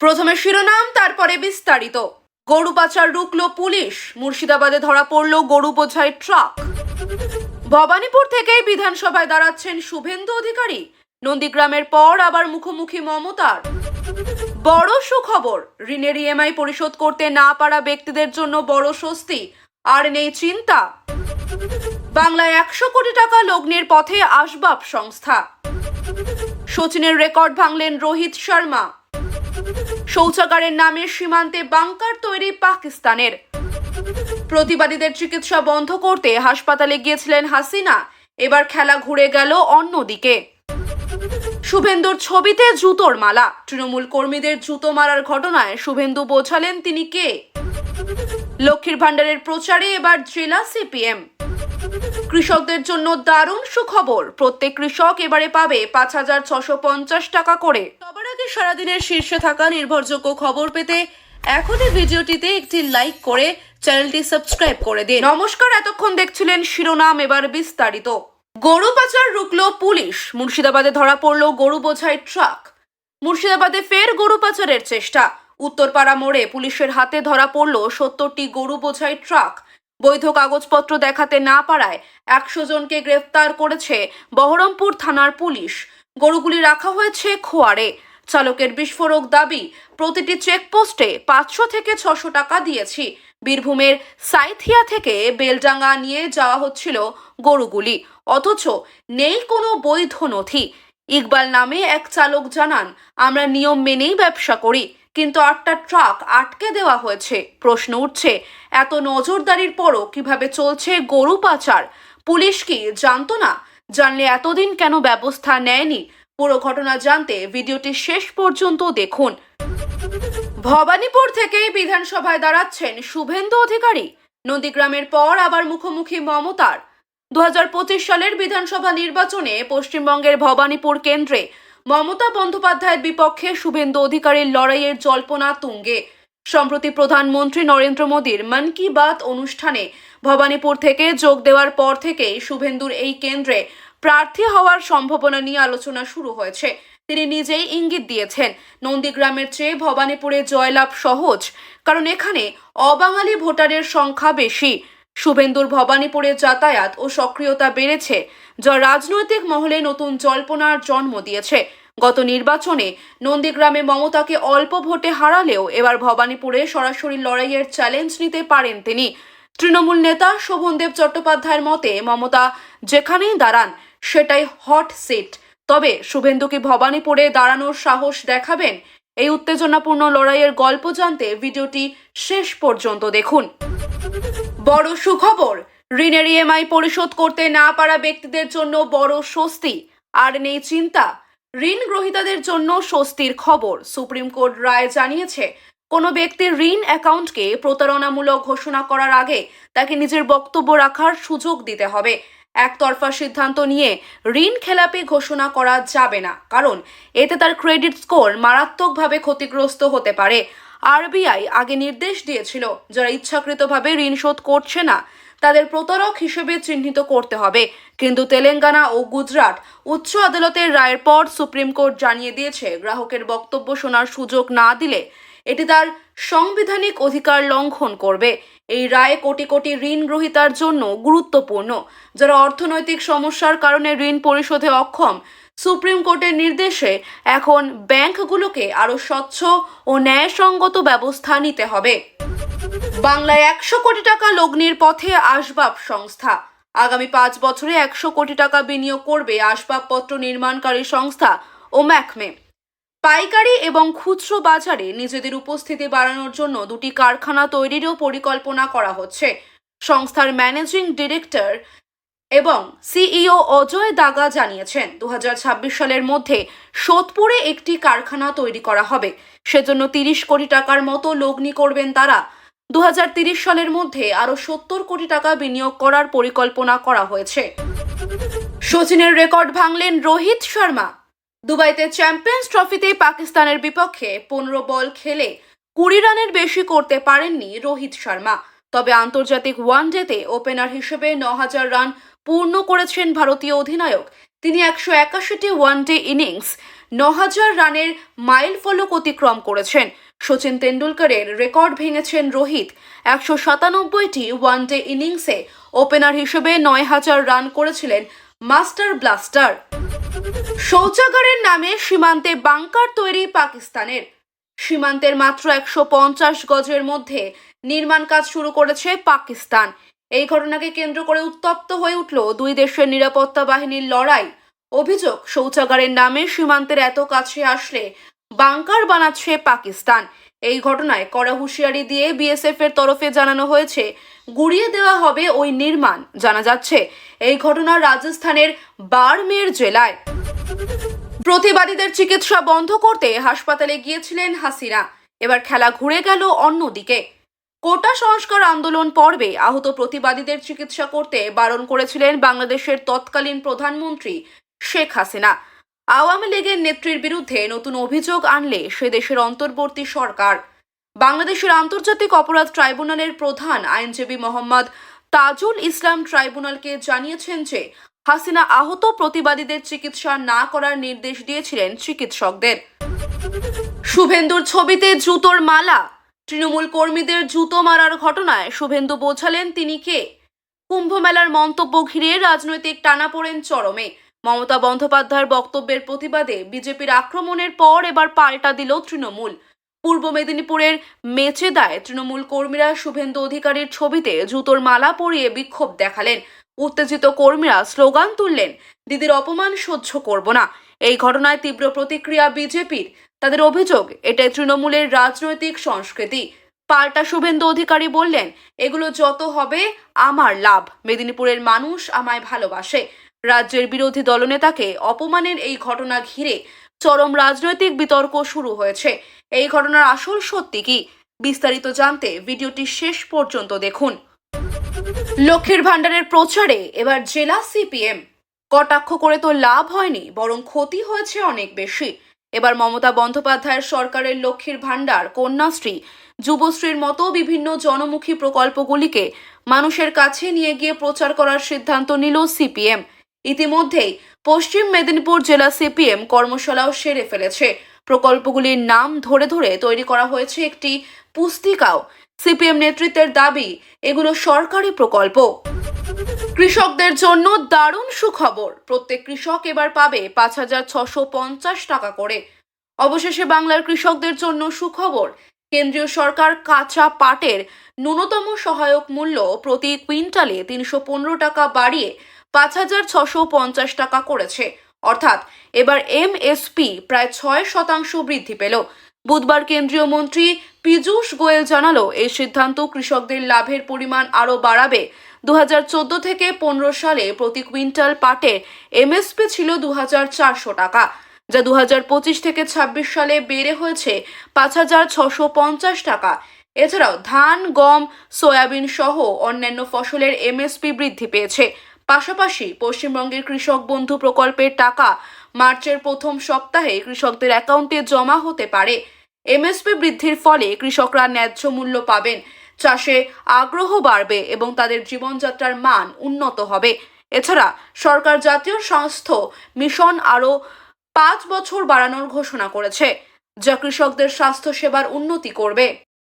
প্রথমে শিরোনাম, তারপরে বিস্তারিত। গরু পাচার রুকলো পুলিশ, মুর্শিদাবাদে ধরা পড়ল গরু বোঝাই ট্রাক। ভবানীপুর থেকেই বিধানসভায় দাঁড়াচ্ছেন শুভেন্দু অধিকারী। নন্দীগ্রামের পর আবার মুখোমুখি মমতার। বড় সুখবর, ঋণের ইএমআই পরিশোধ করতে না পারা ব্যক্তিদের জন্য বড় স্বস্তি, আর নেই চিন্তা। বাংলায় একশো কোটি টাকা লগ্নের পথে আসবাব সংস্থা। সচিনের রেকর্ড ভাঙলেন রোহিত শর্মা। শৌচাগারের নামে সীমান্তে বাংকার তৈরি পাকিস্তানের। প্রতিবাদীদের চিকিৎসা বন্ধ করতে হাসপাতালে গিয়েছিলেন হাসিনা। এবার খেলা ঘুরে গেল অন্যদিকে। শুভেন্দুর ছবিতে জুতোর মালা। তৃণমূল কর্মীদের জুতো মারার ঘটনায় শুভেন্দু বোঝালেন তিনি কে? লক্ষ্মীর ভাণ্ডারের প্রচারে এবার জেলা সিপিএম। কৃষকদের জন্য দারুণ সুখবর। প্রত্যেক কৃষক এবারে পাবে পাঁচ হাজার ছশো পঞ্চাশ টাকা করে। আগে সারাদিনের শীর্ষে থাকা নির্ভরযোগ্য খবর পেতে এখনই ভিডিওটিতে একটি লাইক করে চ্যানেলটি সাবস্ক্রাইব করে দিন। নমস্কার, এতক্ষণ দেখছিলেন শিরোনাম, এবার বিস্তারিত। গরু পাচার রুকলো পুলিশ, মুর্শিদাবাদে ধরা পড়ল গরু বোঝাই ট্রাক মুর্শিদাবাদে ফের গরু পাচারের চেষ্টা। উত্তরপাড়া মোড়ে পুলিশের হাতে ধরা পড়ল সত্তরটি গরু বোঝাই ট্রাক বৈধ কাগজপত্র দেখাতে না পারায় একশো জনকে গ্রেফতার করেছে বহরমপুর থানার পুলিশ। গরুগুলি রাখা হয়েছে খোয়ারে। চালকের বিস্ফোরক দাবি, প্রতিটি চেকপোস্টে পাঁচশো থেকে ছশো টাকা দিয়েছি। বীরভূমের সাইথিয়া থেকে বেলডাঙ্গা নিয়ে যাওয়া হচ্ছিল গরুগুলি। অথচ নেই কোনো বৈধ নথি। ইকবাল নামে এক চালক জানান, আমরা নিয়ম মেনেই ব্যবসা করি, কিন্তু আটটা ট্রাক আটকে দেওয়া হয়েছে। প্রশ্ন উঠছে, এত নজরদারির পরও কীভাবে চলছে গরু পাচার? পুলিশ কি জানতো না? জানলে এতদিন কেন ব্যবস্থা নেয়নি? পুরো ঘটনা জানতে ভিডিওটি শেষ পর্যন্ত দেখুন। ভবানীপুর থেকেই বিধানসভায় দাঁড়াচ্ছেন শুভেন্দু অধিকারী। নন্দীগ্রামের পর আবার মুখোমুখি মমতার। দু সালের বিধানসভা নির্বাচনে পশ্চিমবঙ্গের ভবানীপুর কেন্দ্রে মমতা বন্দ্যোপাধ্যায়ের বিপক্ষে শুভেন্দু অধিকারীর লড়াইয়ের জল্পনা তুঙ্গে। সম্প্রতি প্রধানমন্ত্রী নরেন্দ্র মোদীর মন কি বাত অনুষ্ঠানে ভবানীপুর থেকে যোগ দেওয়ার পর থেকেই শুভেন্দুর এই কেন্দ্রে প্রার্থী হওয়ার সম্ভাবনা নিয়ে আলোচনা শুরু হয়েছে। তিনি নিজেই ইঙ্গিত দিয়েছেন, নন্দীগ্রামের চেয়ে ভবানীপুরে জয়লাভ সহজ, কারণ এখানে অবাঙালি ভোটারের সংখ্যা বেশি। শুভেন্দুর ভবানীপুরে যাতায়াত ও সক্রিয়তা বেড়েছে, যা রাজনৈতিক মহলে নতুন জল্পনার জন্ম দিয়েছে। গত নির্বাচনে নন্দীগ্রামে মমতাকে অল্প ভোটে হারালেও এবার ভবানীপুরে সরাসরি লড়াইয়ের চ্যালেঞ্জ নিতে পারেন তিনি। তৃণমূল নেতা শোভনদেব চট্টোপাধ্যায়ের মতে, মমতা যেখানেই দাঁড়ান সেটাই হট সিট তবে শুভেন্দু কি ভবানীপুরে দাঁড়ানোর সাহস দেখাবেন? এই উত্তেজনাপূর্ণ লড়াইয়ের গল্প জানতে ভিডিওটি শেষ পর্যন্ত দেখুন। বড় সুখবর, ঋণের ইএমআই পরিশোধ করতে না পারা ব্যক্তিদের জন্য বড় স্বস্তি। আর নেই চিন্তা, ঋণ গ্রহীতাদের জন্য স্বস্তির খবর। সুপ্রিম কোর্ট রায় জানিয়েছে, কোনো ব্যক্তির ঋণ অ্যাকাউন্টকে প্রতারণামূলক ঘোষণা করার আগে তাকে নিজের বক্তব্য রাখার সুযোগ দিতে হবে। একতরফা সিদ্ধান্ত নিয়ে ঋণ খেলাপি ঘোষণা করা যাবে না। কারণ এতে তার ক্রেডিট স্কোর মারাত্মকভাবে ক্ষতিগ্রস্ত হতে পারে। আরবিআই আগে নির্দেশ দিয়েছিল, যারা ইচ্ছাকৃতভাবে ঋণ শোধ করছে না, তাদের প্রতারক হিসেবে চিহ্নিত করতে হবে। কিন্তু তেলেঙ্গানা ও গুজরাট উচ্চ আদালতের রায়ের পর সুপ্রিম কোর্ট জানিয়ে দিয়েছে, গ্রাহকের বক্তব্য শোনার সুযোগ না দিলে এটি তার সাংবিধানিক অধিকার লঙ্ঘন করবে। এই রায় কোটি কোটি ঋণ গ্রহীতার জন্য গুরুত্বপূর্ণ। যারা অর্থনৈতিক সমস্যার কারণে ঋণ পরিশোধে অক্ষম, সুপ্রিম কোর্টের নির্দেশে এখন ব্যাংকগুলোকে আরও স্বচ্ছ ও ন্যায়সঙ্গত ব্যবস্থা নিতে হবে। বাংলায় একশো কোটি টাকা লগ্নির পথে আসবাব সংস্থা। আগামী পাঁচ বছরে একশো কোটি টাকা বিনিয়োগ করবে আসবাবপত্র নির্মাণকারী সংস্থা ও ম্যাকমে পাইকারি এবং খুচরো বাজারে নিজেদের উপস্থিতি বাড়ানোর জন্য দুটি কারখানা তৈরিরও পরিকল্পনা করা হচ্ছে। সংস্থার ম্যানেজিং ডিরেক্টর এবং সিইও অজয় দাগা জানিয়েছেন দু হাজার ছাব্বিশ সালের মধ্যে সোদপুরে একটি কারখানা তৈরি করা হবে। সেজন্য তিরিশ কোটি টাকার মতো লগ্নি করবেন তারা। দু সালের মধ্যে আরও সত্তর কোটি টাকা বিনিয়োগ করার পরিকল্পনা করা হয়েছে। সচিনের রেকর্ড ভাঙলেন রোহিত শর্মা। দুবাইতে চ্যাম্পিয়ন্স ট্রফিতে পাকিস্তানের বিপক্ষে পনেরো বল খেলে কুড়ি রানের বেশি করতে পারেননি রোহিত শর্মা। তবে আন্তর্জাতিক ওয়ানডেতে ওপেনার হিসেবে ন হাজার রান পূর্ণ করেছেন ভারতীয় অধিনায়ক। তিনি একশো একাশিটি ওয়ানডে ইনিংস ন হাজার রানের মাইল ফলক অতিক্রম করেছেন। সচিন তেন্ডুলকরের রেকর্ড ভেঙেছেন রোহিত। একশো সাতানব্বইটি ওয়ানডে ইনিংসে ওপেনার হিসেবে নয় হাজার রান করেছিলেন মাস্টার ব্লাস্টার। শৌচাগারের নামে সীমান্তে বাংকার তৈরি পাকিস্তানের। সীমান্তের মাত্র একশো পঞ্চাশ গজের মধ্যে নির্মাণ কাজ শুরু করেছে পাকিস্তান। এই ঘটনাকে কেন্দ্র করে উত্তপ্ত হয়ে উঠল দুই দেশের নিরাপত্তা বাহিনীর লড়াই। অভিযোগ, শৌচাগারের নামে সীমান্তের এত কাছে আসলে বাংকার বানাচ্ছে পাকিস্তান। এই ঘটনায় কড়া হুঁশিয়ারি দিয়ে বিএসএফ এর তরফে জানানো হয়েছে, গুড়িয়ে দেওয়া হবে ওই নির্মাণ, জানা যাচ্ছে। এই ঘটনা রাজস্থানের বারমের জেলায়। প্রতিবাদীদের চিকিৎসা বন্ধ করতে হাসপাতালে গিয়েছিলেন হাসিনা। এবার খেলা ঘুরে গেল অন্যদিকে। কোটা সংস্কার আন্দোলন পর্বে আহত প্রতিবাদীদের চিকিৎসা করতে বারণ করেছিলেন বাংলাদেশের তৎকালীন প্রধানমন্ত্রী শেখ হাসিনা। আওয়ামী লীগের নেত্রীর বিরুদ্ধে নতুন অভিযোগ আনলে সে দেশের অন্তর্বর্তী সরকার। বাংলাদেশের আন্তর্জাতিক অপরাধ ট্রাইব্যুনালের প্রধান আইনজীবী মোহাম্মদ তাজুল ইসলাম ট্রাইব্যুনালকে জানিয়েছেন যে, হাসিনা আহত প্রতিবাদীদের চিকিৎসা না করার নির্দেশ দিয়েছিলেন চিকিৎসকদের। শুভেন্দুর ছবিতে জুতোর মালা, তৃণমূল কর্মীদের জুতো মারার ঘটনায় শুভেন্দু বোঝালেন তিনি কে। কুম্ভ মেলার মন্তব্য ঘিরে রাজনৈতিক টানাপোড়েন চরমে। মমতা বন্দ্যোপাধ্যায়ের বক্তব্যের প্রতিবাদে বিজেপির আক্রমণের পর এবার পাল্টা দিল তৃণমূল। পূর্ব মেদিনীপুরের মেচেদায় তৃণমূল কর্মীরা শুভেন্দু অধিকারীর ছবিতে জুতোর মালা পরিয়ে বিক্ষোভ দেখালেন। উত্তেজিত কর্মীরা স্লোগান তুললেন, দিদির অপমান সহ্য করব না। এই ঘটনায় তীব্র প্রতিক্রিয়া বিজেপির। তাদের অভিযোগ, এটাই তৃণমূলের রাজনৈতিক সংস্কৃতি। পাল্টা শুভেন্দু অধিকারী বললেন, এগুলো যত হবে, আমার লাভ। মেদিনীপুরের মানুষ আমায় ভালোবাসে। রাজ্যের বিরোধী দলনেতাকে অপমানের এই ঘটনা ঘিরে চরম রাজনৈতিক বিতর্ক শুরু হয়েছে। এই ঘটনার আসল সত্যি কি, বিস্তারিত জানতে ভিডিওটি শেষ পর্যন্ত দেখুন। লক্ষ্মীর ভাণ্ডারের প্রচারে এবার জেলা সিপিএম। কটাক্ষ করে তো লাভ হয়নি, বরং ক্ষতি হয়েছে অনেক বেশি। এবার মমতা বন্দ্যোপাধ্যায়ের সরকারের লক্ষ্মীর ভাণ্ডার, কন্যাশ্রী, যুবশ্রীর মতো বিভিন্ন জনমুখী প্রকল্পগুলিকে মানুষের কাছে নিয়ে গিয়ে প্রচার করার সিদ্ধান্ত নিল সিপিএম। ইতিমধ্যেই পশ্চিম মেদিনীপুর জেলা সিপিএম কর্মশালাও সেরে ফেলেছে। প্রকল্পগুলির নাম ধরে ধরে তৈরি করা হয়েছে একটি পুস্তিকাও। সিপিএম নেতৃত্বের দাবি, এগুলো সরকারি প্রকল্প। কৃষকদের জন্য দারুণ সুখবর। প্রত্যেক কৃষক এবার পাবে পাঁচ হাজার ছশো পঞ্চাশ টাকা করে। অবশেষে বাংলার কৃষকদের জন্য সুখবর, কেন্দ্রীয় সরকার কাঁচা পাটের ন্যূনতম সহায়ক মূল্য প্রতি কুইন্টালে তিনশো পনেরো টাকা বাড়িয়ে পাঁচ হাজার ছশো পঞ্চাশ টাকা করেছে। অর্থাৎ এবার এমএসপি প্রায় ছয় শতাংশ বৃদ্ধি পেল। বুধবার কেন্দ্রীয় মন্ত্রী পীযূষ গোয়েল জানালো, এই সিদ্ধান্ত কৃষকদের লাভের পরিমাণ আরও বাড়াবে। দু হাজার চোদ্দ থেকে পনেরো সালে প্রতি কুইন্টাল পাটে এমএসপি ছিল দু হাজার চারশো টাকা, যা দু হাজার পঁচিশ থেকে ২৬ সালে বেড়ে হয়েছে পাঁচ হাজার ছশো পঞ্চাশ টাকা। এছাড়াও ধান, গম, সয়াবিন সহ অন্যান্য ফসলের এমএসপি বৃদ্ধি পেয়েছে। পাশাপাশি পশ্চিমবঙ্গের কৃষক বন্ধু প্রকল্পের টাকা মার্চের প্রথম সপ্তাহে কৃষকদের অ্যাকাউন্টে জমা হতে পারে। এমএসপি বৃদ্ধির ফলে কৃষকরা ন্যায্য মূল্য পাবেন। চাষে আগ্রহ বাড়বে এবং তাদের জীবনযাত্রার মান উন্নত হবে। এছাড়া সরকার জাতীয় স্বাস্থ্য মিশন আরও পাঁচ বছর বাড়ানোর ঘোষণা করেছে, যা কৃষকদের স্বাস্থ্য সেবার উন্নতি করবে।